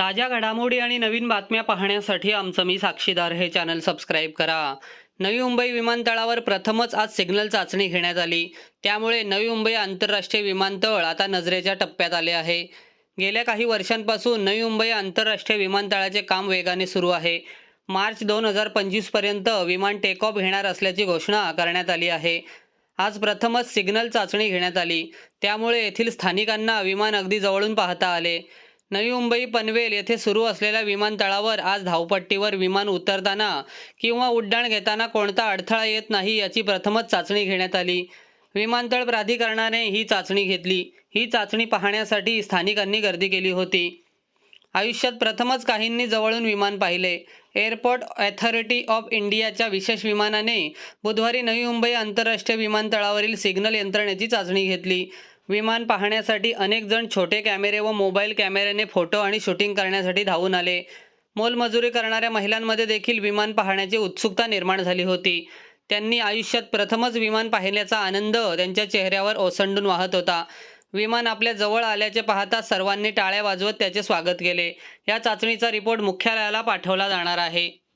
ताज्या घडामोडी आणि नवीन बातम्या पाहण्यासाठी आमचं मी साक्षीदार हे चॅनल सबस्क्राईब करा. नवी मुंबई विमानतळावर प्रथमच आज सिग्नल चाचणी घेण्यात आली. त्यामुळे नवी मुंबई आंतरराष्ट्रीय विमानतळ आता नजरेच्या टप्प्यात आले आहे. गेल्या काही वर्षांपासून नवी मुंबई आंतरराष्ट्रीय विमानतळाचे काम वेगाने सुरू आहे. मार्च दोन हजार पंचवीसपर्यंत विमान टेक ऑफ घेणार असल्याची घोषणा करण्यात आली आहे. आज प्रथमच सिग्नल चाचणी घेण्यात आली. त्यामुळे येथील स्थानिकांना विमान अगदी जवळून पाहता आले. नवी मुंबई पनवेल येथे सुरू असलेल्या विमानतळावर आज धावपट्टीवर विमान उतरताना किंवा उड्डाण घेताना कोणता अडथळा येत नाही याची प्रथमच चाचणी घेण्यात आली. विमानतळ प्राधिकरणाने ही चाचणी घेतली. ही चाचणी पाहण्यासाठी स्थानिकांनी गर्दी केली होती. आयुष्यात प्रथमच काहींनी जवळून विमान पाहिले. एअरपोर्ट ऑथॉरिटी ऑफ इंडियाच्या विशेष विमानाने बुधवारी नवी मुंबई आंतरराष्ट्रीय विमानतळावरील सिग्नल यंत्रणेची चाचणी घेतली. विमान पाहण्यासाठी अनेक जण छोटे कॅमेरे व मोबाईल कॅमेऱ्याने फोटो आणि शूटिंग करण्यासाठी धावून आले. मोलमजुरी करणाऱ्या महिलांमध्ये देखील विमान पाहण्याची उत्सुकता निर्माण झाली होती. त्यांनी आयुष्यात प्रथमच विमान पाहिल्याचा आनंद त्यांच्या चेहऱ्यावर ओसंडून वाहत होता. विमान आपल्या जवळ आल्याचे पाहता सर्वांनी टाळ्या वाजवत त्याचे स्वागत केले. या चाचणीचा रिपोर्ट मुख्यालयाला पाठवला जाणार आहे.